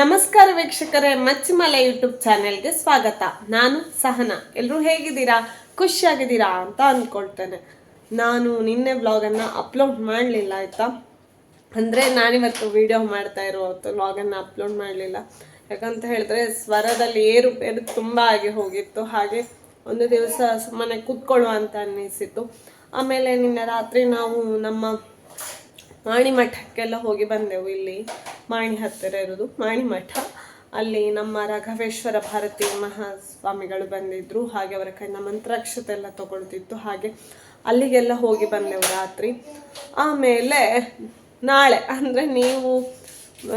ನಮಸ್ಕಾರ ವೀಕ್ಷಕರೇ, ಮಚ್ಚಿಮಲೆ ಯೂಟ್ಯೂಬ್ ಚಾನೆಲ್ಗೆ ಸ್ವಾಗತ. ನಾನು ಸಹನ. ಎಲ್ಲರೂ ಹೇಗಿದ್ದೀರಾ? ಖುಷಿಯಾಗಿದ್ದೀರಾ ಅಂತ ಅಂದ್ಕೊಳ್ತೇನೆ. ನಾನು ನಿನ್ನೆ ವ್ಲಾಗನ್ನು ಅಪ್ಲೋಡ್ ಮಾಡಲಿಲ್ಲ, ಆಯಿತಾ? ಅಂದರೆ ನಾನಿವತ್ತು ವಿಡಿಯೋ ಮಾಡ್ತಾ ಇರೋವತ್ತು ವ್ಲಾಗನ್ನು ಅಪ್ಲೋಡ್ ಮಾಡಲಿಲ್ಲ. ಯಾಕಂತ ಹೇಳಿದ್ರೆ ಸ್ವರದಲ್ಲಿ ಏರುಪೇರು ತುಂಬ ಆಗಿ ಹೋಗಿತ್ತು. ಹಾಗೆ ಒಂದು ದಿವಸ ಸುಮ್ಮನೆ ಕೂತ್ಕೊಳ್ಳುವ ಅಂತ ಅನ್ನಿಸಿತು ಆಮೇಲೆ ನಿನ್ನೆ ರಾತ್ರಿ ನಾವು ನಮ್ಮ ಮಾಣಿ ಮಠಕ್ಕೆಲ್ಲ ಹೋಗಿ ಬಂದೆವು ಇಲ್ಲಿ. ಮಾಣಿ ಹತ್ತಿರ ಇರೋದು ಮಾಣಿ ಮಠ. ಅಲ್ಲಿ ನಮ್ಮ ರಾಘವೇಶ್ವರ ಭಾರತಿ ಮಹಾಸ್ವಾಮಿಗಳು ಬಂದಿದ್ರು. ಹಾಗೆ ಅವರ ಕೈನ ಮಂತ್ರಾಕ್ಷತೆ ಎಲ್ಲ ತಗೊಳ್ತಿತ್ತು. ಹಾಗೆ ಅಲ್ಲಿಗೆಲ್ಲ ಹೋಗಿ ಬಂದೆವು ರಾತ್ರಿ. ಆಮೇಲೆ ನಾಳೆ, ಅಂದರೆ ನೀವು,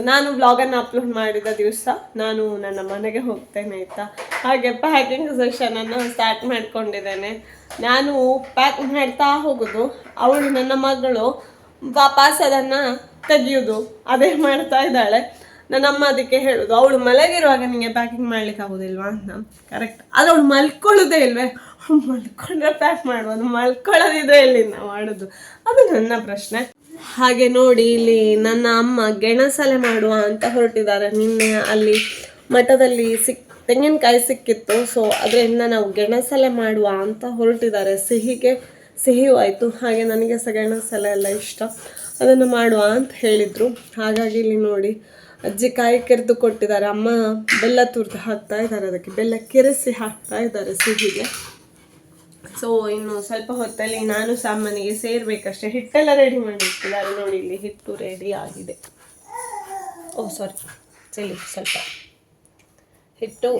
ನಾನು ವ್ಲಾಗನ್ನು ಅಪ್ಲೋಡ್ ಮಾಡಿದ ದಿವಸ ನಾನು ನನ್ನ ಮನೆಗೆ ಹೋಗ್ತೇನೆ ಆಯಿತಾ? ಹಾಗೆ ಪ್ಯಾಕಿಂಗ್ ಸೆಷನನ್ನು ಸ್ಟಾರ್ಟ್ ಮಾಡ್ಕೊಂಡಿದ್ದೇನೆ. ನಾನು ಪ್ಯಾಕ್ ಮಾಡ್ತಾ ಹೋಗೋದು. ಅವಳು ನನ್ನ ಮಗಳು ವಾಪಸ್ ಅದನ್ನು ತೆಗಿಯೋದು. ಅದೇ ಮಾಡ್ತಾ ಇದ್ದಾಳೆ. ನನ್ನಮ್ಮ ಅದಕ್ಕೆ ಹೇಳೋದು, ಅವಳು ಮಲಗಿರುವಾಗ ನಿಮಗೆ ಪ್ಯಾಕಿಂಗ್ ಮಾಡ್ಲಿಕ್ಕೆ ಆಗೋದಿಲ್ವಾ? ಅಂತ. ಕರೆಕ್ಟ್ ಅದು ಅವಳು ಮಲ್ಕೊಳ್ಳೋದೇ ಇಲ್ವೇ? ಮಲ್ಕೊಂಡ್ರೆ ಪ್ಯಾಕ್ ಮಾಡ್ಬೋದು ಮಲ್ಕೊಳ್ಳೋದಿದ್ರೆ ನಾವು ಮಾಡೋದು ಅದು ನನ್ನ ಪ್ರಶ್ನೆ. ಹಾಗೆ ನೋಡಿ ಇಲ್ಲಿ ನನ್ನ ಅಮ್ಮ ಗೆಣಸಲೆ ಮಾಡುವ ಅಂತ ಹೊರಟಿದ್ದಾರೆ. ನಿನ್ನೆ ಅಲ್ಲಿ ಮಠದಲ್ಲಿ ಸಿಕ್, ತೆಂಗಿನಕಾಯಿ ಸಿಕ್ಕಿತ್ತು. ಸೊ ಅದರಿಂದ ನಾವು ಗೆಣಸಲೆ ಮಾಡುವ ಅಂತ ಹೊರಟಿದ್ದಾರೆ. ಸಿಹಿಗೆ ಸಿಹಿಯೂ ಆಯಿತು. ಹಾಗೆ ನನಗೆ ಸಗಣ ಸಲ ಎಲ್ಲ ಇಷ್ಟ. ಅದನ್ನು ಮಾಡುವ ಅಂತ ಹೇಳಿದರು. ಹಾಗಾಗಿ ಇಲ್ಲಿ ನೋಡಿ, ಅಜ್ಜಿ ಕಾಯಿ ಕೆರೆದು ಕೊಟ್ಟಿದ್ದಾರೆ. ಅಮ್ಮ ಬೆಲ್ಲ ತುರ್ದು ಹಾಕ್ತಾ ಇದ್ದಾರೆ ಅದಕ್ಕೆ. ಬೆಲ್ಲ ಕೆರೆಸಿ ಹಾಕ್ತಾ ಇದ್ದಾರೆ ಸಿಹಿಗೆ. ಸೊ ಇನ್ನು ಸ್ವಲ್ಪ ಹೊತ್ತಲ್ಲಿ ನಾನು ಸಾಮಾನಿಗೆ ಸೇರ್ಬೇಕಷ್ಟೇ. ಹಿಟ್ಟೆಲ್ಲ ರೆಡಿ ಮಾಡಿರ್ತಿದ್ದಾರೆ ನೋಡಿ, ಇಲ್ಲಿ ಹಿಟ್ಟು ರೆಡಿ ಆಗಿದೆ. ಓ ಸಾರಿ ಚೆಲ್ಲಿ ಸ್ವಲ್ಪ. ಹಿಟ್ಟು.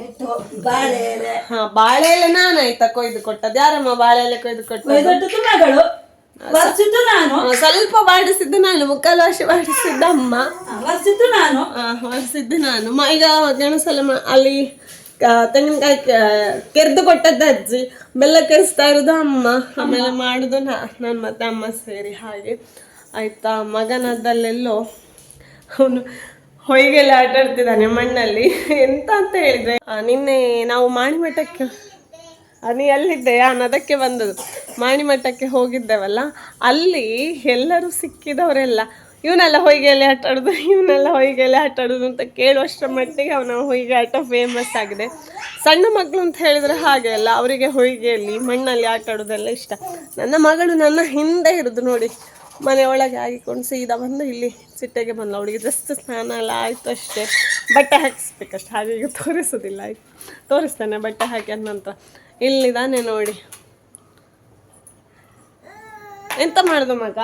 ಬಾಳೆ ಎಲೆ ಹಾ ಬಾಳೆ ಎಲೆ ನಾನು ಆಯ್ತಾ ಕೊಯ್ದು ಕೊಟ್ಟದ್ದು? ಯಾರಮ್ಮ ಬಾಳೆ ಎಲೆ ಕೊಯ್ದು ಕೊಟ್ಟದ್ದು? ದೊಡ್ಡದು ಮಗಳು ವರ್ಷದ್ದು ನಾನು. ಆ, ಸ್ವಲ್ಪ ಬಾಡಿಸಿದ್ದು ನಾನು ಮುಕ್ಕಾಲು ವರ್ಷ ಬಾಡಿಸಿದ್ದ ಅಮ್ಮ. ವರ್ಷದ್ದು ನಾನು. ಆ, ಹೊರಿಸಿದ್ದು ನಾನು. ಮ- ಈಗ ಗಣಸಲ ಮ- ಅಲ್ಲಿ ಆ, ತೆಂಗಿನಕಾಯಿ ಕೆರೆದು ಕೊಟ್ಟದ್ದು ಅಜ್ಜಿ. ಬೆಲ್ಲ ಕೆರೆಸ್ತಾ ಇರೋದು ಅಮ್ಮ. ಆಮೇಲೆ ಮಾಡುದು ನಾ ನಾನು ಮತ್ತೆ ಅಮ್ಮ ಸೇರಿ. ಹಾಗೆ ಆಯ್ತಾ ಮಗನದ್ದಲ್ಲೆಲ್ಲೋ ಅವನು ಹೊಯ್ಗೆಲ್ಲ ಆಟ ಆಡ್ತಿದ್ದಾನೆ ಮಣ್ಣಲ್ಲಿ. ಎಂತ ಅಂತ ಹೇಳಿದ್ರೆ ನಿನ್ನೆ ನಾವು ಮಾಣಿಮಠಕ್ಕೆ ನೀ ಅಲ್ಲಿದ್ದೆ ನಾನು ಅದಕ್ಕೆ ಬಂದದ್ದು. ಮಾಣಿಮಠಕ್ಕೆ ಹೋಗಿದ್ದೇವಲ್ಲ? ಅಲ್ಲಿ ಎಲ್ಲರೂ ಸಿಕ್ಕಿದವರೆಲ್ಲ, ಇವನೆಲ್ಲ ಹೊಯ್ಗೆಲೆ ಆಟ ಆಡೋದು, ಇವನೆಲ್ಲ ಹೊಯ್ಗೆಲೆ ಆಟ ಆಡೋದು ಅಂತ ಕೇಳುವಷ್ಟರ ಮಟ್ಟಿಗೆ ಅವನ ಹೊಯ್ಗೆ ಆಟ ಫೇಮಸ್ ಆಗಿದೆ. ಸಣ್ಣ ಮಕ್ಕಳು ಅಂತ ಹೇಳಿದ್ರೆ ಹಾಗೆ ಅಲ್ಲ, ಅವರಿಗೆ ಹೊಯ್ಗೆಯಲ್ಲಿ ಮಣ್ಣಲ್ಲಿ ಆಟ ಆಡೋದೆಲ್ಲ ಇಷ್ಟ. ನನ್ನ ಮಗಳು ನನ್ನ ಹಿಂದೆ ಇರೋದು ನೋಡಿ. ಮನೆ ಒಳಗೆ ಆಗಿಕೊಂಡು ಸೀದಾ ಬಂದು ಇಲ್ಲಿ ಸಿಟ್ಟೆಗೆ ಬಂದು ಅವಳಿಗೆ ಜಸ್ಟ್ ಸ್ನಾನ ಎಲ್ಲ ಆಯಿತು ಅಷ್ಟೇ. ಬಟ್ಟೆ ಹಾಕಿಸ್ಬೇಕಷ್ಟೆ. ಹಾಗೆ ಈಗ ತೋರಿಸೋದಿಲ್ಲ. ಆಯ್ತು. ತೋರಿಸ್ತಾನೆ ಬಟ್ಟೆ ಹಾಕಿ ನಂತರ ಇಲ್ಲಿದಾನೆ ನೋಡಿ. ಎಂತ ಮಾಡ್ದು ಮಗ?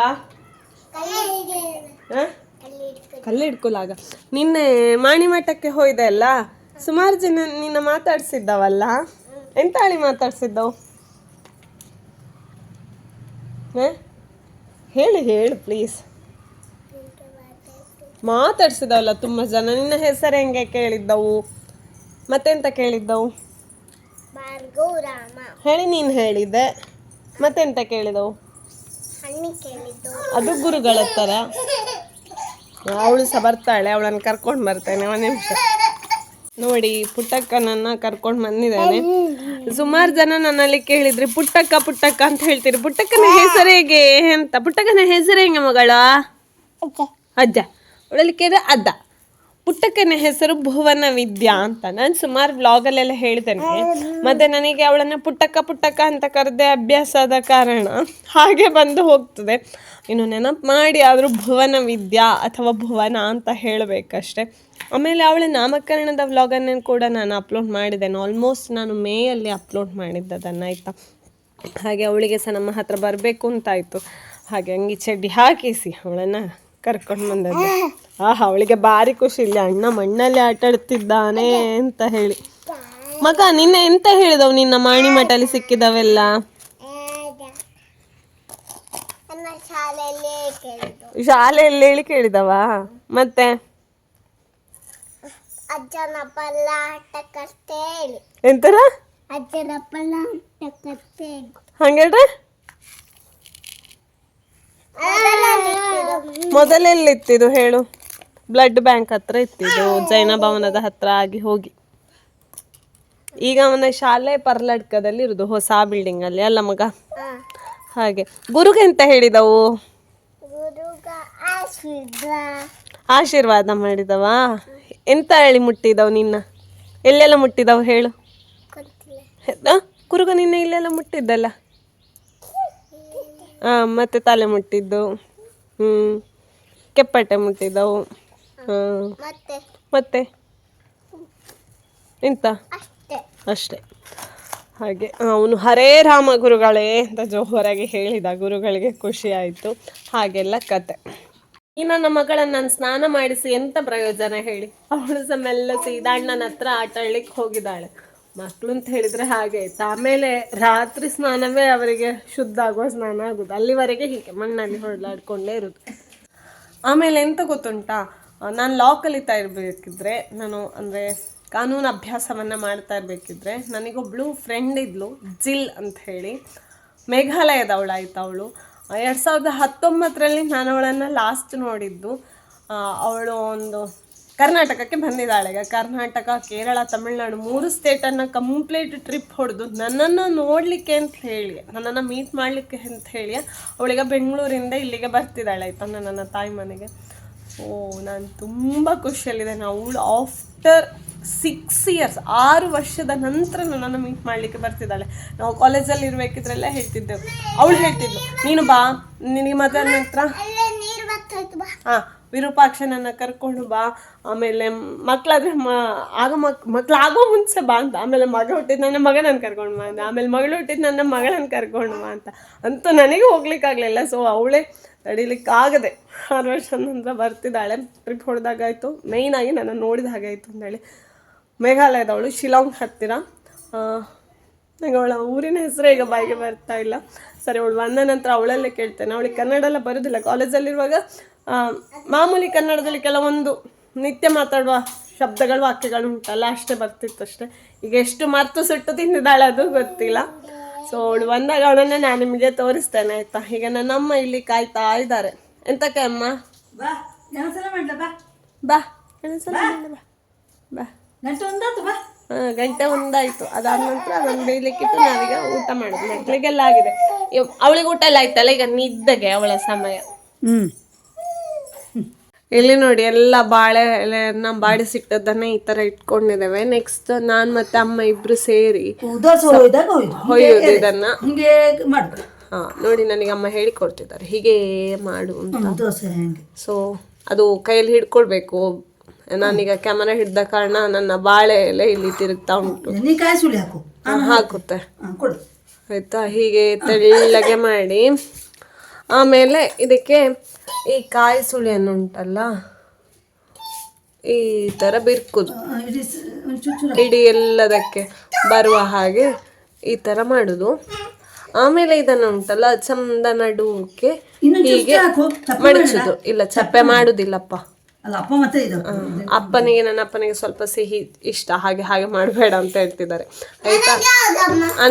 ಕಲ್ಲು ಹಿಡ್ಕೊಲಾಗ. ನಿನ್ನೆ ಮಾಣಿಮಠಕ್ಕೆ ಹೋಯ್ದೆ ಅಲ್ಲ? ಸುಮಾರು ಜನ ನಿನ್ನ ಮಾತಾಡ್ಸಿದ್ದವಲ್ಲ? ಎಂತ ಹೇಳಿ ಮಾತಾಡ್ಸಿದ್ದವು? ಹೇಳಿ ಹೇಳು ಪ್ಲೀಸ್ ಮಾತಾಡ್ಸಿದವಲ್ಲ ತುಂಬ ಜನ. ನಿನ್ನ ಹೆಸರು ಹೆಂಗೆ ಕೇಳಿದ್ದವು? ಮತ್ತೆಂತ ಕೇಳಿದ್ದವು? ಹೇಳಿ ನೀನು ಹೇಳಿದ್ದೆ. ಮತ್ತೆಂತ ಕೇಳಿದವು? ಅದು ಗುರುಗಳ ಥರ ಅವಳು ಸಹ ಬರ್ತಾಳೆ ಅವಳನ್ನು ಕರ್ಕೊಂಡು ಬರ್ತೇನೆ ಒಂದು ನಿಮಿಷ. ನೋಡಿ ಪುಟ್ಟಕ್ಕನನ್ನ ಕರ್ಕೊಂಡು ಬಂದಿದ್ದಾರೆ ಸುಮಾರು ಜನ ನನ್ನಲ್ಲಿ ಕೇಳಿದ್ರಿ ಪುಟ್ಟಕ್ಕ ಪುಟ್ಟಕ್ಕ ಅಂತ ಹೇಳ್ತೀರಿ. ಪುಟ್ಟಕ್ಕನ ಹೆಸರು ಹೇಗೆ ಅಂತ. ಪುಟ್ಟಕ್ಕನ ಹೆಸರು ಹೆಂಗೆ ಮಗಳ? ಅಜ್ಜ. ಅವಳಲ್ಲಿ ಕೇಳಿದ್ರೆ ಅದ್ದ. ಪುಟ್ಟಕ್ಕನ ಹೆಸರು ಭುವನ ವಿದ್ಯಾ ಅಂತ. ನಾನು ಸುಮಾರು ವ್ಲಾಗಲ್ಲೆಲ್ಲ ಹೇಳ್ತೇನೆ. ಮತ್ತೆ ನನಗೆ ಅವಳನ್ನ ಪುಟ್ಟಕ್ಕ ಪುಟ್ಟಕ್ಕ ಅಂತ ಕರೆದೆ ಅಭ್ಯಾಸ ಆದ ಕಾರಣ ಹಾಗೆ ಬಂದು ಹೋಗ್ತದೆ. ಇನ್ನು ನೆನಪು ಮಾಡಿ ಆದರೂ ಭುವನ ವಿದ್ಯಾ ಅಥವಾ ಭುವನ ಅಂತ ಹೇಳಬೇಕಷ್ಟೆ. ಆಮೇಲೆ ಅವಳ ನಾಮಕರಣದ ವ್ಲಾಗನ್ನು ಕೂಡ ನಾನು ಅಪ್ಲೋಡ್ ಮಾಡಿದ್ದೇನೆ ಆಲ್ಮೋಸ್ಟ್ ನಾನು ಮೇಯಲ್ಲಿ ಅಪ್ಲೋಡ್ ಮಾಡಿದ್ದದನ್ನು ಆಯಿತಾ? ಹಾಗೆ ಅವಳಿಗೆ ಸಹ ನಮ್ಮ ಹತ್ರ ಬರಬೇಕು ಅಂತಾಯಿತು. ಹಾಗೆ ಅಂಗಿ ಚಡ್ಡಿ ಹಾಕಿಸಿ ಅವಳನ್ನು ಕರ್ಕೊಂಡು ಬಂದದ್ದು. ಆಹಾ ಅವಳಿಗೆ ಭಾರಿ ಖುಷಿ. ಇಲ್ಲ ಅಣ್ಣ ಮಣ್ಣಲ್ಲಿ ಆಟಾಡ್ತಿದ್ದಾನೆ ಅಂತ ಹೇಳಿ. ಮಗ ನಿನ್ನೆ ಎಂತ ಹೇಳಿದವು? ನಿನ್ನ ಮಾಣಿ ಮಠಲ್ಲಿ ಸಿಕ್ಕಿದವೆಲ್ಲ? ಶಾಲೆಯಲ್ಲಿ ಹೇಳಿ ಕೇಳಿದವಾ? ಮತ್ತೆ? ಅಜ್ಜನ ಪಲ್ಲಾಟಕ್ಕಷ್ಟೇ ಹೇಳಿ. ಎಂತರ ಅಜ್ಜನ ಪಲ್ಲಾಟಕ್ಕಷ್ಟೇ ಹೇಳಿ. ಹಂಗೇಳ್ರೆ ಮೊದಲೆಲ್ಲಿ ಇತ್ತಿದು ಹೇಳು. ಬ್ಲಡ್ ಬ್ಯಾಂಕ್ ಹತ್ರ ಇತ್ತಿದು ಜೈನ ಭವನದ ಹತ್ರ ಆಗಿ ಹೋಗಿ. ಈಗ ಅವನ ಶಾಲೆ ಪರ್ಲಡ್ಕದಲ್ಲಿ ಇರುದು ಹೊಸ ಬಿಲ್ಡಿಂಗ್ ಅಲ್ಲಿ ಅಲ್ಲ ಮಗ? ಹಾಗೆ. ಗುರುಗೆ ಎಂತ ಹೇಳಿದವು? ಆಶೀರ್ವಾದ. ಮಾಡಿದವಾ? ಎಂತ ಹೇಳಿ ಮುಟ್ಟಿದವು ನಿನ್ನ? ಎಲ್ಲೆಲ್ಲ ಮುಟ್ಟಿದವು ಹೇಳು. ಆ, ಕುರುಗ ನಿನ್ನ ಇಲ್ಲೆಲ್ಲ ಮುಟ್ಟಿದ್ದಲ್ಲ? ಹಾಂ ಮತ್ತೆ ತಲೆ ಮುಟ್ಟಿದ್ದು. ಹ್ಞೂ ಕೆಪ್ಪಟ್ಟೆ ಮುಟ್ಟಿದ್ದವು. ಹಾಂ. ಮತ್ತೆ? ಮತ್ತೆ? ಎಂತ? ಅಷ್ಟೇ. ಅಷ್ಟೇ. ಹಾಗೆ ಅವನು ಹರೇ ರಾಮ ಗುರುಗಳೇ ಅಂತ ಜೋಹರಾಗಿ ಹೇಳಿದ ಗುರುಗಳಿಗೆ ಖುಷಿ ಆಯಿತು. ಹಾಗೆಲ್ಲ ಕತೆ. ಈ ನನ್ನ ಮಗಳನ್ನ ನಾನು ಸ್ನಾನ ಮಾಡಿಸಿ ಎಂತ ಪ್ರಯೋಜನ ಹೇಳಿ? ಅವಳು ಸಹ ಮೆಲ್ಲ ಸೀದಾಣ್ಣನ ಹತ್ರ ಆಟ ಆಡ್ಲಿಕ್ಕೆ ಹೋಗಿದ್ದಾಳೆ. ಮಕ್ಕಳು ಅಂತ ಹೇಳಿದ್ರೆ ಹಾಗೆ ಆಯ್ತು. ಆಮೇಲೆ ರಾತ್ರಿ ಸ್ನಾನವೇ ಅವರಿಗೆ ಶುದ್ಧ ಆಗುವ ಸ್ನಾನ ಆಗುದು. ಅಲ್ಲಿವರೆಗೆ ಹೀಗೆ ಮಣ್ಣಲ್ಲಿ ಹೊರಳಾಡ್ಕೊಂಡೇ ಇರುದು. ಆಮೇಲೆ ಎಂತ ಗೊತ್ತುಂಟಾ? ನಾನು ಲಾ ಕಲಿತಾ ಇರಬೇಕಿದ್ರೆ, ನಾನು ಅಂದರೆ ಕಾನೂನು ಅಭ್ಯಾಸವನ್ನು ಮಾಡ್ತಾ ಇರಬೇಕಿದ್ರೆ ನನಗೊಬ್ಳು ಫ್ರೆಂಡ್ ಇದ್ಲು, ಜಿಲ್ ಅಂತ ಹೇಳಿ. ಮೇಘಾಲಯದವಳಾಯ್ತು ಅವಳು. ಎರಡು ಸಾವಿರದ ಹತ್ತೊಂಬತ್ತರಲ್ಲಿ ನಾನು ಅವಳನ್ನು ಲಾಸ್ಟ್ ನೋಡಿದ್ದು. ಅವಳು ಒಂದು ಕರ್ನಾಟಕಕ್ಕೆ ಬಂದಿದ್ದಾಳೆ. ಈಗ ಕರ್ನಾಟಕ, ಕೇರಳ, ತಮಿಳುನಾಡು ಮೂರು ಸ್ಟೇಟನ್ನು ಕಂಪ್ಲೀಟ್ ಟ್ರಿಪ್ ಹೊಡೆದು ನನ್ನನ್ನು ನೋಡಲಿಕ್ಕೆ ಅಂತ ಹೇಳಿ, ನನ್ನನ್ನು ಮೀಟ್ ಮಾಡಲಿಕ್ಕೆ ಅಂತ ಹೇಳಿ ಅವಳಿಗೆ ಬೆಂಗಳೂರಿಂದ ಇಲ್ಲಿಗೆ ಬರ್ತಿದ್ದಾಳೆ ಆಯಿತಾ ನನ್ನ ತಾಯಿ ಮನೆಗೆ. ಓ, ನಾನು ತುಂಬ ಖುಷಿಯಲ್ಲಿದ್ದೇನೆ. ಅವಳು ಆಫ್ಟರ್ ಸಿಕ್ಸ್ ಇಯರ್ಸ್ ಆರು ವರ್ಷದ ನಂತರ ನನ್ನನ್ನು ಮೀಟ್ ಮಾಡಲಿಕ್ಕೆ ಬರ್ತಿದ್ದಾಳೆ. ನಾವು ಕಾಲೇಜಲ್ಲಿ ಇರಬೇಕಿದ್ರೆಲ್ಲ ಹೇಳ್ತಿದ್ದೆವು. ಅವಳು ಹೇಳ್ತಿದ್ಲು ನೀನು ಬಾ ನಿನಗೆ ಮದುವೆ ನಂತರ ಹಾಂ ವಿರೂಪಾಕ್ಷನನ್ನು ಕರ್ಕೊಂಡು ಬಾ. ಆಮೇಲೆ ಮಕ್ಕಳಾದ್ರೆ ಮ ಆಗ ಮಕ್ ಆಗೋ ಮುಂಚೆ ಬಾ ಅಂತ. ಆಮೇಲೆ ಮಗ ಹುಟ್ಟಿದ ನನ್ನ ಮಗನನ್ನು ಕರ್ಕೊಂಡು ಬಾ ಅಂತ. ಆಮೇಲೆ ಮಗಳು ಹುಟ್ಟಿದ ನನ್ನ ಮಗಳನ್ನ ಕರ್ಕೊಂಡು ಬಾ ಅಂತ. ಅಂತೂ ನನಗೆ ಹೋಗ್ಲಿಕ್ಕಾಗಲಿಲ್ಲ ಸೊ ಅವಳೇ ತಡಿಲಿಕ್ಕಾಗದೆ ಆರು ವರ್ಷ ನಂತರ ಬರ್ತಿದ್ದಾಳೆ. ಟ್ರಿಪ್ ಹೊಡೆದಾಗಾಯ್ತು. ಮೇಯ್ನಾಗಿ ನನ್ನ ನೋಡಿದ ಹಾಗಾಯಿತು ಅಂತೇಳಿ. ಮೇಘಾಲಯದವಳು ಶಿಲಾಂಗ್ ಹತ್ತಿರ. ನನಗೆ ನಂಗೆ ಅವಳ ಊರಿನ ಹೆಸರು ಈಗ ಬಾಯಿಗೆ ಬರ್ತಾ ಇಲ್ಲ. ಸರಿ ಅವಳು ಬಂದ ನಂತರ ಅವಳಲ್ಲೇ ಕೇಳ್ತೇನೆ. ಅವಳಿಗೆ ಕನ್ನಡ ಎಲ್ಲ ಬರೋದಿಲ್ಲ. ಕಾಲೇಜಲ್ಲಿರುವಾಗ ಮಾಮೂಲಿ ಕನ್ನಡದಲ್ಲಿ ಕೆಲವೊಂದು ನಿತ್ಯ ಮಾತಾಡುವ ಶಬ್ದಗಳು ವಾಕ್ಯಗಳು ಉಂಟಲ್ಲ ಅಷ್ಟೇ ಬರ್ತಿತ್ತು ಅಷ್ಟೇ. ಈಗ ಎಷ್ಟು ಮರ್ತು ಸುಟ್ಟು ತಿಂದಿದ್ದಾಳೆ ಅದು ಗೊತ್ತಿಲ್ಲ. ಸೊ ಅವಳು ಬಂದಾಗ ಅವಳನ್ನೇ ನಾನು ನಿಮಗೆ ತೋರಿಸ್ತೇನೆ ಆಯ್ತಾ? ಈಗ ನನ್ನಮ್ಮ ಇಲ್ಲಿ ಕಾಯ್ತಾ ಇದ್ದಾರೆ. ಎಂತಕ್ಕೆ ಅಮ್ಮ? ಬಾ ಬಾ. ಬಾ. ಗಂಟೆ ಒಂದಾಯ್ತು ಅದಾದ ನಂತರ ಅದನ್ನು ಬೇಯಲಿಕ್ಕಿಟ್ಟು ನಾವೀಗ ಊಟ ಮಾಡುದು. ಮಕ್ಕಳಿಗೆಲ್ಲ ಆಗಿದೆ. ಅವಳಿಗೆ ಊಟ ಎಲ್ಲ ಆಯ್ತಲ್ಲ? ಈಗ ನಿದ್ದಗೆ ಅವಳ ಸಮಯ. ಹ್ಮ್. ಇಲ್ಲಿ ನೋಡಿ ಎಲ್ಲ ಬಾಳೆ ಎಲೆಯನ್ನ ಬಾಡಿಸಿಟ್ಟದನ್ನ ಈ ತರ ಇಟ್ಕೊಂಡಿದ್ದೇವೆ. ನೆಕ್ಸ್ಟ್ ನಾನ್ ಮತ್ತೆ ಅಮ್ಮ ಇಬ್ರು ಸೇರಿ ಹೊಯ್ಯೋದು ಇದನ್ನ. ಹಾ ನೋಡಿ ನನಗೆ ಅಮ್ಮ ಹೇಳಿಕೊಡ್ತಿದ್ದಾರೆ. ಹೀಗೆ ಮಾಡು ಅಂತ. ಸೊ ಅದು ಕೈಯಲ್ಲಿ ಹಿಡ್ಕೊಳ್ಬೇಕು. ನಾನೀಗ ಕ್ಯಾಮರಾ ಹಿಡ್ದ ಕಾರಣ ನನ್ನ ಬಾಳೆ ಎಲೆ ಇಲ್ಲಿ ತಿರುಗ್ತಾ ಉಂಟು. ನೀ ಕಾಯಿ ಸುಳಿ ಹಾಕು. ಹಾಕುತ್ತೆ. ಆಯ್ತಾ? ಹೀಗೆ ತೆಳ್ಳಗೆ ಮಾಡಿ. ಆಮೇಲೆ ಇದಕ್ಕೆ ಈ ಕಾಯಿ ಸುಳಿಯನ್ನು ಉಂಟಲ್ಲ ಈ ತರ ಬಿರ್ಕುದು. ಇಡೀ ಎಲ್ಲದಕ್ಕೆ ಬರುವ ಹಾಗೆ ಈ ತರ ಮಾಡುದು. ಆಮೇಲೆ ಇದನ್ನು ಉಂಟಲ್ಲ ಚಂದ ನಡುವಕ್ಕೆ ಹೀಗೆ ಮಡಚುದು. ಇಲ್ಲ ಚಪ್ಪೆ ಮಾಡುದಿಲ್ಲಪ್ಪ. ಅಲ್ಲ ಅಪ್ಪ ಮತ್ತೆ ಇದು. ಅಪ್ಪನಿಗೆ ನನ್ನ ಅಪ್ಪನಿಗೆ ಸ್ವಲ್ಪ ಸಿಹಿ ಇಷ್ಟ. ಹಾಗೆ ಹಾಗೆ ಮಾಡಬೇಡ ಅಂತ ಹೇಳ್ತಿದ್ದಾರೆ. ಆಯ್ತಾ?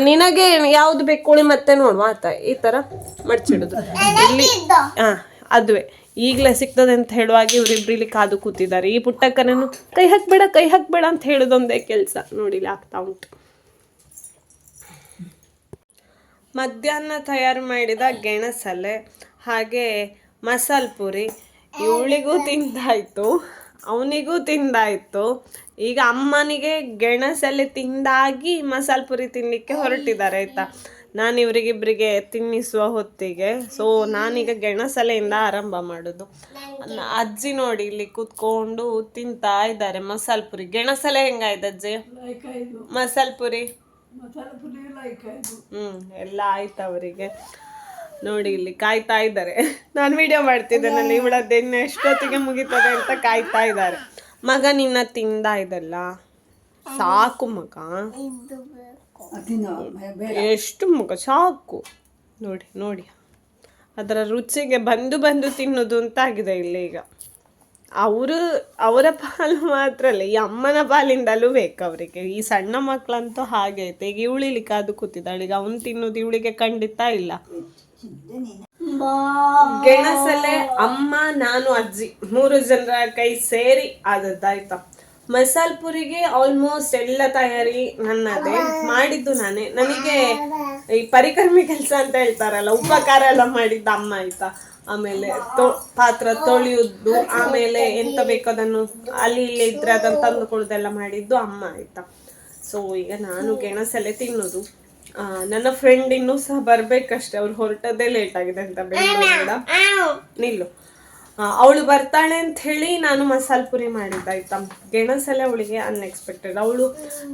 ನಿನಗೆ ಯಾವ್ದು ಬೇಕು ಕೋಳಿ ಮತ್ತೆ ನೋಡುವ ಆತ ಈ ತರ ಮಡ್ಚಿಡುದು. ಇಲ್ಲಿ ಹಾ ಅದುವೆ. ಈಗಲೇ ಸಿಗ್ತದೆ ಅಂತ ಹೇಳುವಾಗ ಇವ್ರಿಬ್ರು ಇಲ್ಲಿ ಕಾದು ಕೂತಿದ್ದಾರೆ. ಈ ಪುಟ್ಟಕ್ಕನನ್ನು ಕೈ ಹಾಕ್ಬೇಡ ಕೈ ಹಾಕ್ಬೇಡ ಅಂತ ಹೇಳುದೊಂದೇ ಕೆಲಸ. ನೋಡಿ ಇಲ್ಲಿ ಆಗ್ತಾ ಉಂಟು. ಮಧ್ಯಾಹ್ನ ತಯಾರು ಮಾಡಿದ ಗೆಣಸಲೆ ಹಾಗೆ ಮಸಾಲ್ ಪುರಿ ಇವಳಿಗೂ ತಿಂದಾಯ್ತು ಅವನಿಗೂ ತಿಂದಾಯ್ತು. ಈಗ ಅಮ್ಮನಿಗೆ ಗೆಣಸಲ್ಲಿ ತಿಂದಾಗಿ ಮಸಾಲ ಪುರಿ ತಿನ್ನಲಿಕ್ಕೆ ಹೊರಟಿದ್ದಾರೆ ಆಯ್ತಾ? ನಾನು ಇವರಿಗಿಬ್ಬರಿಗೆ ತಿನ್ನಿಸುವ ಹೊತ್ತಿಗೆ. ಸೊ ನಾನೀಗ ಗೆಣಸಲೆಯಿಂದ ಆರಂಭ ಮಾಡೋದು. ಅಜ್ಜಿ ನೋಡಿ ಇಲ್ಲಿ ಕೂತ್ಕೊಂಡು ತಿಂತಾ ಇದ್ದಾರೆ ಮಸಾಲ ಪುರಿ. ಗೆಣಸಲೆ ಹೆಂಗಾಯ್ತು ಅಜ್ಜಿ? ಮಸಾಲ ಪುರಿ? ಹ್ಞೂ ಎಲ್ಲ ಆಯ್ತು ಅವರಿಗೆ. ನೋಡಿ ಇಲ್ಲಿ ಕಾಯ್ತಾ ಇದ್ದಾರೆ. ನಾನು ವಿಡಿಯೋ ಮಾಡ್ತಿದ್ದೆ ನಾನು ಇವಳದ್ದೇನು ಎಷ್ಟೊತ್ತಿಗೆ ಮುಗಿತದೆ ಅಂತ ಕಾಯ್ತಾ ಇದ್ದಾರೆ. ಮಗ ನಿನ್ನ ತಿಂದ ಇದಲ್ಲ? ಸಾಕು ಮಗ. ಎಷ್ಟು ಮಗ, ಸಾಕು. ನೋಡಿ ನೋಡಿ. ಅದರ ರುಚಿಗೆ ಬಂದು ಬಂದು ತಿನ್ನೋದು ಅಂತ ಆಗಿದೆ ಇಲ್ಲಿ ಈಗ. ಅವರು, ಅವರ ಪಾಲು ಮಾತ್ರ ಅಲ್ಲ, ಈ ಅಮ್ಮನ ಪಾಲಿಂದಲೂ ಬೇಕು ಅವರಿಗೆ. ಈ ಸಣ್ಣ ಮಕ್ಕಳಂತೂ ಹಾಗೆ ಐತೆ. ಈಗ ಇವಳಿಲಿ ಕಾದು ಕೂತಿದ್ದಾಳೆ. ಈಗ ಅವನು ತಿನ್ನೋದು ಇವಳಿಗೆ ಖಂಡಿತ ಇಲ್ಲ. ಗೆಣಸಲೆ ಅಮ್ಮ, ನಾನು, ಅಜ್ಜಿ ಮೂರು ಜನರ ಕೈ ಸೇರಿ ಆದದ್ದಾಯ್ತಾ. ಮಸಾಲ್ ಪುರಿಗೆ ಆಲ್ಮೋಸ್ಟ್ ಎಲ್ಲ ತಯಾರಿ ನನ್ನದೇ. ಮಾಡಿದ್ದು ನಾನೇ. ನನಗೆ ಈ ಪರಿಕರ್ಮಿ ಕೆಲಸ ಅಂತ ಹೇಳ್ತಾರಲ್ಲ, ಉಪಕಾರ ಎಲ್ಲ ಮಾಡಿದ್ದ ಅಮ್ಮ ಆಯ್ತಾ. ಆಮೇಲೆ ತೊ- ಪಾತ್ರ ತೊಳೆಯುದ್ದು, ಆಮೇಲೆ ಎಂತ ಬೇಕು ಅದನ್ನು ಅಲ್ಲಿ ಇಲ್ಲಿ ಇದ್ರೆ ಅದನ್ನು ತಂದುಕೊಳ್ಳೋದೆಲ್ಲ ಮಾಡಿದ್ದು ಅಮ್ಮ ಆಯ್ತಾ. ಸೊ ಈಗ ನಾನು ಗೆಣಸಲ್ಲೇ ತಿನ್ನೋದು. ನನ್ನ ಫ್ರೆಂಡ್ ಇನ್ನೂ ಸಹ ಬರ್ಬೇಕಷ್ಟೇ. ಅವ್ರು ಹೊರಟದೇ ಲೇಟ್ ಆಗಿದೆ ಅಂತ ಬೆಂಗಳೂರಿಂದ ನಿಲ್ಲು. ಅವಳು ಬರ್ತಾಳೆ ಅಂತ ಹೇಳಿ ನಾನು ಮಸಾಲ ಪುರಿ ಮಾಡಿದ್ದೆ, ಆಯ್ತಾ? ಗೆಣಸಲ್ಲೇ ಅವಳಿಗೆ ಅನ್ಎಕ್ಸ್ಪೆಕ್ಟೆಡ್ ಅವಳು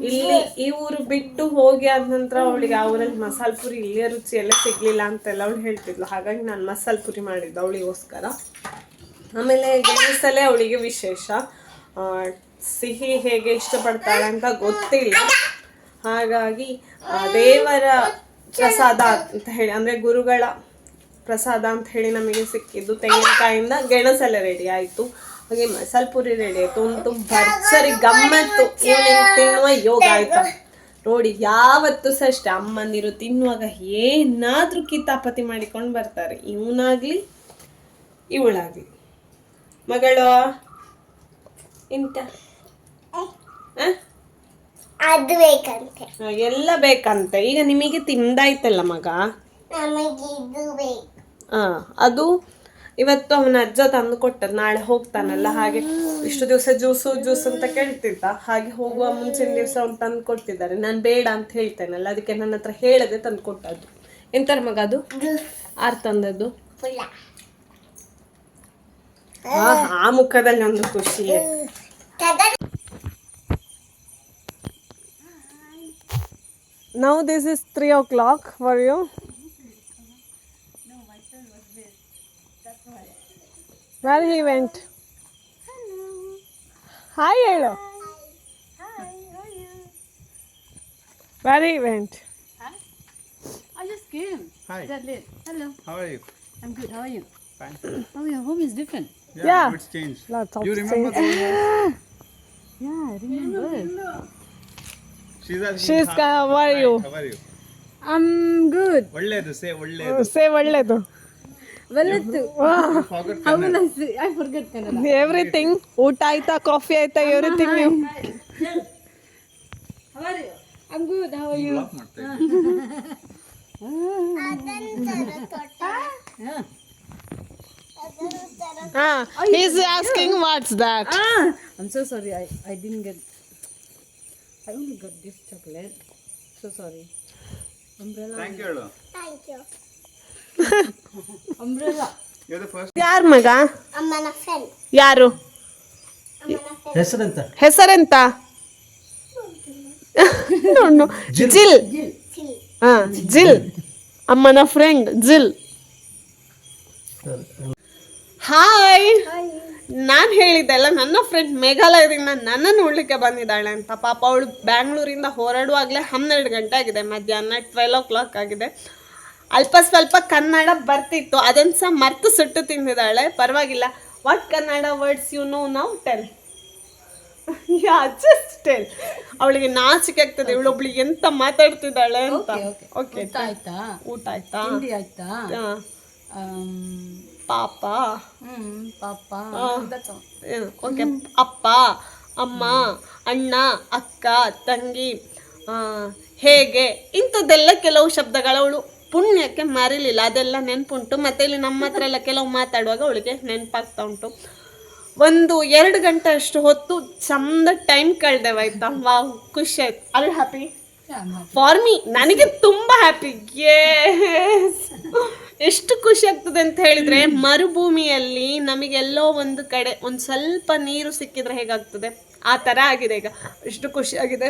ಇಲ್ಲಿ ಈ ಊರು ಬಿಟ್ಟು ಹೋಗಿ ಆದ ನಂತರ ಅವಳಿಗೆ ಆ ಊರಲ್ಲಿ ಮಸಾಲ ಪುರಿ ಇಲ್ಲಿಯ ರುಚಿ ಎಲ್ಲ ಸಿಗ್ಲಿಲ್ಲ ಅಂತೆಲ್ಲ ಅವಳು ಹೇಳ್ತಿದ್ಲು. ಹಾಗಾಗಿ ನಾನು ಮಸಾಲ ಪುರಿ ಮಾಡಿದ್ದೆ ಅವಳಿಗೋಸ್ಕರ. ಆಮೇಲೆ ಗೆಣಸಲ್ಲೇ ಅವಳಿಗೆ ವಿಶೇಷ. ಸಿಹಿ ಹೇಗೆ ಇಷ್ಟಪಡ್ತಾಳೆ ಅಂತ ಗೊತ್ತಿಲ್ಲ. ಹಾಗಾಗಿ ದೇವರ ಪ್ರಸಾದ ಅಂತ ಹೇಳಿ, ಅಂದ್ರೆ ಗುರುಗಳ ಪ್ರಸಾದ ಅಂತ ಹೇಳಿ ನಮಗೆ ಸಿಕ್ಕಿದ್ದು ತೆಂಗಿನಕಾಯಿಂದ ಗೆಣಸೆಲ್ಲ ರೆಡಿ ಆಯ್ತು. ಹಾಗೆ ಮಸಾಲ ಪುರಿ ರೆಡಿ ಆಯಿತು. ಒಂದು ಭರ್ಜರಿ ಗಮ್ಮತ್ತು. ಏನೇನು ತಿನ್ನುವ ಯೋಗ ಆಯ್ತು? ನೋಡಿ, ಯಾವತ್ತು ಸಹ ಅಷ್ಟೇ, ಅಮ್ಮಂದಿರು ತಿನ್ನುವಾಗ ಏನಾದ್ರೂ ಕಿತಾಪತಿ ಮಾಡಿಕೊಂಡು ಬರ್ತಾರೆ. ಇವನಾಗ್ಲಿ, ಇವಳಾಗ್ಲಿ. ಮಗಳು, ಇಂತ? ಅದು ಬೇಕಂತೆ. ಆ, ಎಲ್ಲ ಬೇಕಂತೆ. ಈಗ ನಿಮಗೆ ತಿಂದಾಯ್ತಲ್ಲ ಮಗ? ನಮಗೆ ಇದು ಬೇಕು. ಆ, ಅದು ಇವತ್ತು ಅವನ ಅಜ್ಜ ತಂದು ಕೊಟ್ಟ ನಾಳೆ ಹೋಗ್ತಾನಲ್ಲ ಹಾಗೆ ಇಷ್ಟು ದಿವಸ ಜ್ಯೂಸು ಜ್ಯೂಸ್ ಅಂತ ಕೇಳ್ತಿದ್ದ. ಹಾಗೆ ಹೋಗುವ ಮುಂಚಿನ ದಿವಸ ಅವ್ನು ತಂದು ಕೊಡ್ತಿದ್ದಾರೆ. ನಾನು ಬೇಡ ಅಂತ ಹೇಳ್ತೇನಲ್ಲ ಅದಕ್ಕೆ ನನ್ನ ಹತ್ರ ಹೇಳದೆ ತಂದು ಕೊಟ್ಟದ್ದು. ಎಂತರ ಮಗ ಅದು? ಆರ್ ತಂದದ್ದು. ಆ, ಆ ಮುಖದಲ್ಲಿ ಒಂದು ಖುಷಿ. ತಗದು Now this is three o'clock for you. Where he went? Hello. Hi, hello. Hi, how are you? Where he went? I just came. Hi. That late. Hello. How are you? I'm good. How are you? Fine. Oh, your home is different. Yeah, Yeah. it's changed. Lots of you remember the? Yeah, I remember. Asking you? how are you? I'm good. ಒಳ್ಳೇದು say ಒಳ್ಳೇದು. say? I forget Kannada. Everything. ಊಟ ಆಯ್ತಾ coffee ಆಯ್ತಾ everything ನೀವು How are you? I'm good. How are you? Block ಮಾಡ್ತಾ ಇದ್ದೀನಿ. ಅದೊಂಥರ ತೋಟ Yeah. ಅದೊಂಥರ ಹಾ is asking what's that Ah, I'm so sorry. I, I didn't get. I only got this chocolate. So sorry. Umbrella. Thank you. Thank you Umbrella. You're the first. ಯಾರ ಮಗ ಅಮ್ಮನ friend ಯಾರು ಹೆಸರೆಂತ ಹೆಸರೆಂತ ನೋಡು. ಜಿಲ್ ಹಾ ಜಿಲ್ ಅಮ್ಮನ ಫ್ರೆಂಡ್ ಜಿಲ್ hi ನಾನು ಹೇಳಿದ್ದೆಲ್ಲ ನನ್ನ ಫ್ರೆಂಡ್ ಮೇಘಾಲಯದಿಂದ ನನ್ನ ನೋಡ್ಲಿಕ್ಕೆ ಬಂದಿದ್ದಾಳೆ ಅಂತ. ಪಾಪ ಅವಳು ಬ್ಯಾಂಗ್ಳೂರಿಂದ ಹೊರಡುವಾಗಲೇ ಹನ್ನೆರಡು ಗಂಟೆ ಆಗಿದೆ ಮಧ್ಯಾಹ್ನ ಟ್ವೆಲ್ ಓ ಕ್ಲಾಕ್ ಆಗಿದೆ. ಅಲ್ಪ ಸ್ವಲ್ಪ ಕನ್ನಡ ಬರ್ತಿತ್ತು ಅದನ್ನು ಸಹ ಮರ್ತು ಸುಟ್ಟು ತಿಂದಿದ್ದಾಳೆ. ಪರವಾಗಿಲ್ಲ. What Kannada words you know now tell ya just tell ಅವಳಿಗೆ ನಾಚಿಕೆ ಆಗ್ತದೆ. ಇವಳೊಬ್ಳಿಗೆ ಎಂತ ಮಾತಾಡ್ತಿದ್ದಾಳೆ ಅಂತ. ಓಕೆ ಊಟ ಆಯ್ತಾ? ಊಟ ಆಯ್ತಾ? ಆಯ್ತಾ. Um, ಪಾಪ. ಪಾಪ. ಓಕೆ ಅಪ್ಪ ಅಮ್ಮ ಅಣ್ಣ ಅಕ್ಕ ತಂಗಿ ಹೇಗೆ ಇಂಥದ್ದೆಲ್ಲ ಕೆಲವು ಶಬ್ದಗಳು ಅವಳು ಪುಣ್ಯಕ್ಕೆ ಮರಿಲಿಲ್ಲ. ಅದೆಲ್ಲ ನೆನಪುಂಟು. ಮತ್ತೆ ಇಲ್ಲಿ ನಮ್ಮ ಹತ್ರ ಎಲ್ಲ ಕೆಲವು ಮಾತಾಡುವಾಗ ಅವಳಿಗೆ ನೆನಪಾಗ್ತಾ ಉಂಟು. ಒಂದು ಎರಡು ಗಂಟೆ ಅಷ್ಟು ಹೊತ್ತು ಚಂದ ಟೈಮ್ ಕಳೆದೆವಾಯ್ತಾ? ವಾವ್ ಖುಷಿ ಆಯ್ತು. ಅಲ್ ಹ್ಯಾಪಿ ಫಾರ್ ಮೀ ನನಗೆ ತುಂಬಾ ಹ್ಯಾಪಿ ಎಷ್ಟು ಖುಷಿ ಆಗ್ತದೆ ಅಂತ ಹೇಳಿದ್ರೆ ಮರುಭೂಮಿಯಲ್ಲಿ ನಮಗೆಲ್ಲೋ ಒಂದು ಕಡೆ ಒಂದು ಸ್ವಲ್ಪ ನೀರು ಸಿಕ್ಕಿದ್ರೆ ಹೇಗಾಗ್ತದೆ? ಆ ಥರ ಆಗಿದೆ ಈಗ. ಎಷ್ಟು ಖುಷಿ ಆಗಿದೆ.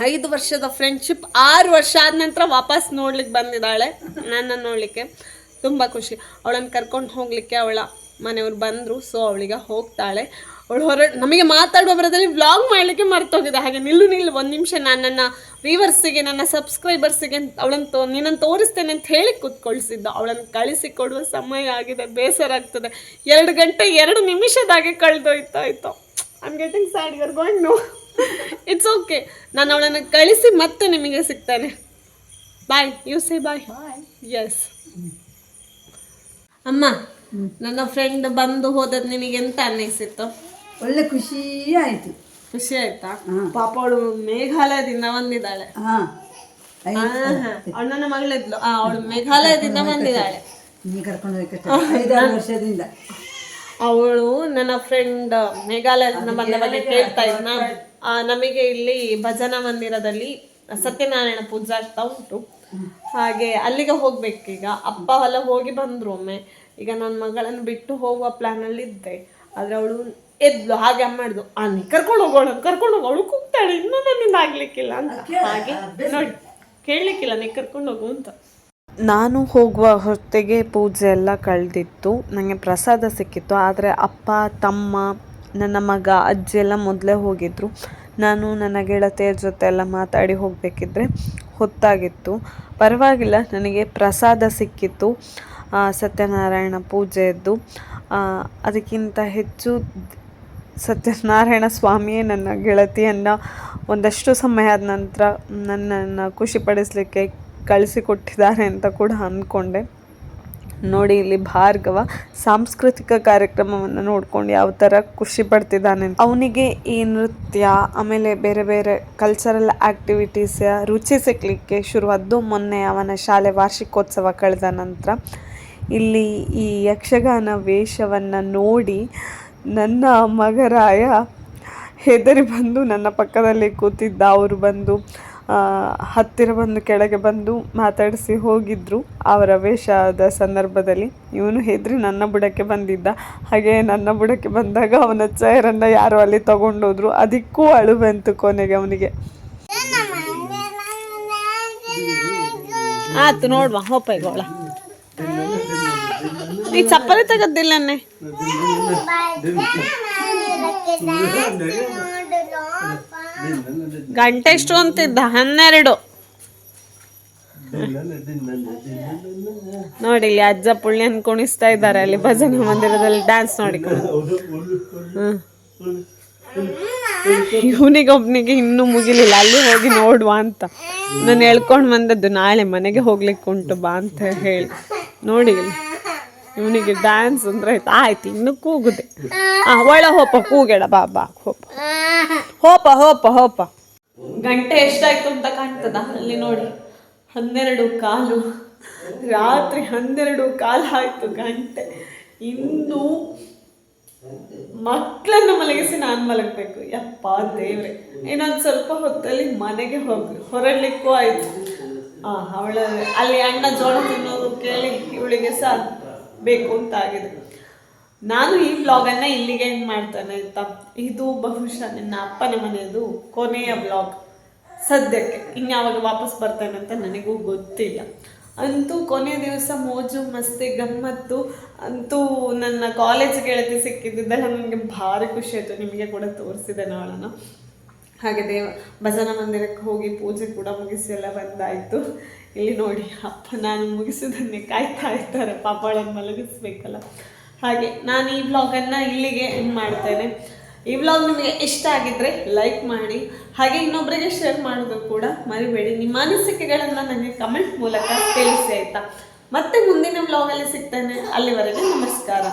ಐದು ವರ್ಷದ ಫ್ರೆಂಡ್ಶಿಪ್ ಆರು ವರ್ಷ ಆದ ನಂತರ ವಾಪಸ್ ನೋಡ್ಲಿಕ್ಕೆ ಬಂದಿದ್ದಾಳೆ ನನ್ನ ನೋಡಲಿಕ್ಕೆ. ತುಂಬ ಖುಷಿ. ಅವಳನ್ನು ಕರ್ಕೊಂಡು ಹೋಗಲಿಕ್ಕೆ ಅವಳ ಮನೆಯವ್ರು ಬಂದರು ಸೊ ಅವಳಿಗೆ ಹೋಗ್ತಾಳೆ. ಅವಳು ಹೊರ ನಮಗೆ ಮಾತಾಡುವ ಬರದಲ್ಲಿ ವ್ಲಾಗ್ ಮಾಡಲಿಕ್ಕೆ ಮರ್ತೋಗಿದೆ. ಹಾಗೆ ನಿಲ್ಲು ನಿಲ್ಲು ಒಂದು ನಿಮಿಷ ನಾನು ನನ್ನ ವ್ಯೂವರ್ಸಿಗೆ ನನ್ನ ಸಬ್ಸ್ಕ್ರೈಬರ್ಸಿಗೆ ಅವಳನ್ನು ತೋ ನಿನ್ನನ್ನು ತೋರಿಸ್ತೇನೆ ಅಂತ ಹೇಳಿ ಕೂತ್ಕೊಳ್ಸಿದ್ದು. ಅವಳನ್ನು ಕಳಿಸಿ ಕೊಡುವ ಸಮಯ ಆಗಿದೆ. ಬೇಸರ ಆಗ್ತದೆ. ಎರಡು ಗಂಟೆ ಎರಡು ನಿಮಿಷದಾಗೆ ಕಳೆದೋಯ್ತಾಯ್ತು. I I'm getting sad your going no it's okay ನಾನು ಅವಳನ್ನು ಕಳಿಸಿ ಮತ್ತೆ ನಿಮಗೆ ಸಿಗ್ತಾನೆ. Bye you say bye yes ಅಮ್ಮ ನನ್ನ ಫ್ರೆಂಡ್ ಬಂದು ಹೋದದ್ದು ನಿನಗೆ ಎಂತ ಅನ್ನಿಸಿತ್ತು? ಒಳ್ಳೆ ಖುಷಿ ಆಯ್ತು. ಖುಷಿ ಆಯ್ತಾ? ಪಾಪ ಅವಳು ಮೇಘಾಲಯದಿಂದ ಬಂದಿದ್ದಾಳೆ. ಹಾ. ಅಣ್ಣನ ಮಗಳಿದ್ಲು. ಆ ಅವಳು ಮೇಘಾಲಯದಿಂದ ಬಂದಿದ್ದಾಳೆ. ನೀ ಕರ್ಕೊಂಡು ಹೋಗಿ ಐದಾರು ವರ್ಷದಿಂದ. ಅವಳು ನನ್ನ ಫ್ರೆಂಡ್ ಮೇಘಾಲಯದಿಂದ ಬಂದವರಿಗೆ ಕೇಳ್ತಾ ಇದ್ನ? ನಮಗೆ ಇಲ್ಲಿ ಭಜನಾ ಮಂದಿರದಲ್ಲಿ ಸತ್ಯನಾರಾಯಣ ಪೂಜಾ ಆಗ್ತಾ ಉಂಟು. ಹಾಗೆ ಅಲ್ಲಿಗೆ ಹೋಗ್ಬೇಕೀಗ. ಅಪ್ಪ ಹೊಲ ಹೋಗಿ ಬಂದ್ರು ಒಮ್ಮೆ. ಈಗ ನನ್ನ ಮಗಳನ್ನು ಬಿಟ್ಟು ಹೋಗುವ ಪ್ಲಾನ್ ಅಲ್ಲಿ ಇದ್ದೆ ಆದ್ರೆ ಅವಳು ಎದ್ಲು ಹಾಗೆ ಅಮ್ಮ ಮಾಡಿದ್ಲು. ಅನ್ನಿ ಕರ್ಕೊಂಡು ಹೋಗೋಣ ಕರ್ಕೊಂಡು ಹೋಗೋ ಅವಳು ಕೂಗ್ತಾಳೆ ಇನ್ನೂ ನನ್ನಿಂದ ಆಗ್ಲಿಕ್ಕಿಲ್ಲ ಅಂತ. ಹಾಗೆ ನೋಡಿ ಕೇಳಲಿಕ್ಕಿಲ್ಲ ನೀ ಕರ್ಕೊಂಡು ಹೋಗು ಅಂತ. ನಾನು ಹೋಗುವ ಹೊತ್ತಿಗೆ ಪೂಜೆ ಎಲ್ಲ ಕಳೆದಿತ್ತು. ನನಗೆ ಪ್ರಸಾದ ಸಿಕ್ಕಿತ್ತು. ಆದರೆ ಅಪ್ಪ ತಮ್ಮ ನನ್ನ ಮಗ ಅಜ್ಜಿ ಎಲ್ಲ ಮೊದಲೇ ಹೋಗಿದ್ರು. ನಾನು ನನ್ನ ಗೆಳತಿಯರ ಜೊತೆ ಎಲ್ಲ ಮಾತಾಡಿ ಹೋಗಬೇಕಿದ್ರೆ ಹೊತ್ತಾಗಿತ್ತು. ಪರವಾಗಿಲ್ಲ ನನಗೆ ಪ್ರಸಾದ ಸಿಕ್ಕಿತ್ತು. ಸತ್ಯನಾರಾಯಣ ಪೂಜೆಯದ್ದು. ಅದಕ್ಕಿಂತ ಹೆಚ್ಚು ಸತ್ಯನಾರಾಯಣ ಸ್ವಾಮಿಯೇ ನನ್ನ ಗೆಳತಿಯನ್ನು ಒಂದಷ್ಟು ಸಮಯ ಆದ ನಂತರ ನನ್ನನ್ನು ಖುಷಿಪಡಿಸಲಿಕ್ಕೆ ಕಳಿಸಿಕೊಟ್ಟಿದ್ದಾರೆ ಅಂತ ಕೂಡ ಅಂದ್ಕೊಂಡೆ ನೋಡಿ, ಇಲ್ಲಿ ಭಾರ್ಗವ ಸಾಂಸ್ಕೃತಿಕ ಕಾರ್ಯಕ್ರಮವನ್ನು ನೋಡ್ಕೊಂಡು ಯಾವ ಥರ ಖುಷಿ ಪಡ್ತಿದ್ದಾನೆ ಅವನಿಗೆ ಈ ನೃತ್ಯ, ಆಮೇಲೆ ಬೇರೆ ಬೇರೆ ಕಲ್ಚರಲ್ ಆ್ಯಕ್ಟಿವಿಟೀಸ್ ರುಚಿ ಸಿಕ್ಕಲಿಕ್ಕೆ ಶುರುವಾದ್ದು ಮೊನ್ನೆ ಅವನ ಶಾಲೆ ವಾರ್ಷಿಕೋತ್ಸವ ಕಳೆದ ನಂತರ. ಇಲ್ಲಿ ಈ ಯಕ್ಷಗಾನ ವೇಷವನ್ನು ನೋಡಿ ನನ್ನ ಮಗರಾಯ ಹೆದರಿ ಬಂದು ನನ್ನ ಪಕ್ಕದಲ್ಲಿ ಕೂತಿದ್ದ ಅವರು ಬಂದು ಹತ್ತಿರ ಬಂದು ಕೆಳಗೆ ಬಂದು ಮಾತಾಡಿಸಿ ಹೋಗಿದ್ರು. ಅವರ ವೇಷದ ಸಂದರ್ಭದಲ್ಲಿ ಇವನು ಹೆದರಿ ನನ್ನ ಬುಡಕ್ಕೆ ಬಂದಿದ್ದ. ಹಾಗೆ ನನ್ನ ಬುಡಕ್ಕೆ ಬಂದಾಗ ಅವನ ಚೇರನ್ನು ಯಾರು ಅಲ್ಲಿ ತಗೊಂಡೋದ್ರು. ಅದಕ್ಕೂ ಅಳು ಬಂತು ಕೊನೆಗೆ ಅವನಿಗೆ. ಆಯ್ತು ನೋಡುವ ನೀ ಚಪ್ಪಲಿ ತೆಗದಿಲ್ಲನ್ನೇ ಗಂಟೆ ಎಷ್ಟು ಅಂತಿದ್ದ, ಹನ್ನೆರಡು. ನೋಡಿ, ಇಲ್ಲಿ ಅಜ್ಜ ಪುಳ್ಯನ್ ಕುಣಿಸ್ತಾ ಇದ್ದಾರೆ, ಅಲ್ಲಿ ಭಜನೆ ಮಂದಿರದಲ್ಲಿ ಡ್ಯಾನ್ಸ್ ನೋಡಿ. ಇವನಿಗೊಬ್ನಿಗೆ ಇನ್ನೂ ಮುಗಿಲಿಲ್ಲ, ಅಲ್ಲಿ ಹೋಗಿ ನೋಡುವ ಅಂತ. ನಾನು ಹೇಳ್ಕೊಂಡು ಬಂದದ್ದು ನಾಳೆ ಮನೆಗೆ ಹೋಗ್ಲಿಕ್ಕೆ ಉಂಟು ಬಾ ಅಂತ ಹೇಳಿ. ನೋಡಿ ಇವನಿಗೆ ಡ್ಯಾನ್ಸ್ ಅಂದ್ರೆ ಆಯ್ತು. ಆಯ್ತು, ಇನ್ನು ಕೂಗುದೆ. ಆ ಒಳ ಹೋಪ, ಕೂಗೇಡ, ಬಾ ಬಾ, ಹೋಪ. ಹೋಪ ಹೋಪ ಹೋಪ. ಗಂಟೆ ಎಷ್ಟಾಯ್ತು ಅಂತ ಕಾಣ್ತದ? ಅಲ್ಲಿ ನೋಡಿ. ಹನ್ನೆರಡು ಕಾಲು. ರಾತ್ರಿ ಹನ್ನೆರಡು ಕಾಲು ಆಯ್ತು ಗಂಟೆ. ಇನ್ನು ಮಕ್ಕಳನ್ನು ಮಲಗಿಸಿ ನಾನು ಮಲಗಬೇಕು. ಯಪ್ಪ ದೇವ್ರೆ. ಇನ್ನೊಂದು ಸ್ವಲ್ಪ ಹೊತ್ತಲ್ಲಿ ಮನೆಗೆ ಹೋಗಿ ಹೊರಡ್ಲಿಕ್ಕೂ ಆಯ್ತು. ಅವಳ ಅಲ್ಲಿ ಅಣ್ಣ ಜೋಳ ತಿನ್ನೋದು ಕೇಳಿ ಇವಳಿಗೆ ಸಹ ಬೇಕು ಅಂತ ಆಗಿದೆ ನಾನು ಈ ಬ್ಲಾಗನ್ನು ಇಲ್ಲಿಗೆ ಹೆಂಗೆ ಮಾಡ್ತಾನೆ ಅಂತ. ಇದು ಬಹುಶಃ ನನ್ನ ಅಪ್ಪನ ಮನೆಯದು ಕೊನೆಯ ಬ್ಲಾಗ್ ಸದ್ಯಕ್ಕೆ. ಇನ್ಯಾವಾಗ ವಾಪಸ್ ಬರ್ತಾನೆ ಅಂತ ನನಗೂ ಗೊತ್ತಿಲ್ಲ. ಅಂತೂ ಕೊನೆಯ ದಿವಸ ಮೋಜು, ಮಸ್ತಿ, ಗಮ್ಮತ್ತು. ಅಂತೂ ನನ್ನ ಕಾಲೇಜ್ ಗೆಳತಿ ಸಿಕ್ಕಿದ್ದೆಲ್ಲ ನನಗೆ ಭಾರಿ ಖುಷಿ ಆಯಿತು. ನಿಮಗೆ ಕೂಡ ತೋರಿಸಿದೆ ಅವಳನ್ನು ಹಾಗೆ ದೇವ ಭಜನಾ ಮಂದಿರಕ್ಕೆ ಹೋಗಿ ಪೂಜೆ ಕೂಡ ಮುಗಿಸಿ ಎಲ್ಲ ಬಂದಾಯಿತು. ಇಲ್ಲಿ ನೋಡಿ, ಅಪ್ಪ ನಾನು ಮುಗಿಸೋದನ್ನೇ ಕಾಯ್ತಾ ಇರ್ತಾರೆ ಪಾಪಳನ್ನು ಮಲಗಿಸ್ಬೇಕಲ್ಲ. ಹಾಗೆ ನಾನು ಈ ಬ್ಲಾಗನ್ನು ಇಲ್ಲಿಗೆ ಎಂಡ್ ಮಾಡ್ತೇನೆ. ಈ ವ್ಲಾಗ್ ನಿಮಗೆ ಇಷ್ಟ ಆಗಿದ್ರೆ ಲೈಕ್ ಮಾಡಿ, ಹಾಗೆ ಇನ್ನೊಬ್ಬರಿಗೆ ಶೇರ್ ಮಾಡೋದು ಕೂಡ ಮರಿಬೇಡಿ. ನಿಮ್ಮ ಅನಿಸಿಕೆಗಳನ್ನು ನನಗೆ ಕಮೆಂಟ್ ಮೂಲಕ ತಿಳಿಸಿ ಆಯಿತಾ? ಮತ್ತೆ ಮುಂದಿನ ವ್ಲಾಗಲ್ಲಿ ಸಿಗ್ತೇನೆ. ಅಲ್ಲಿವರೆಗೆ ನಮಸ್ಕಾರ.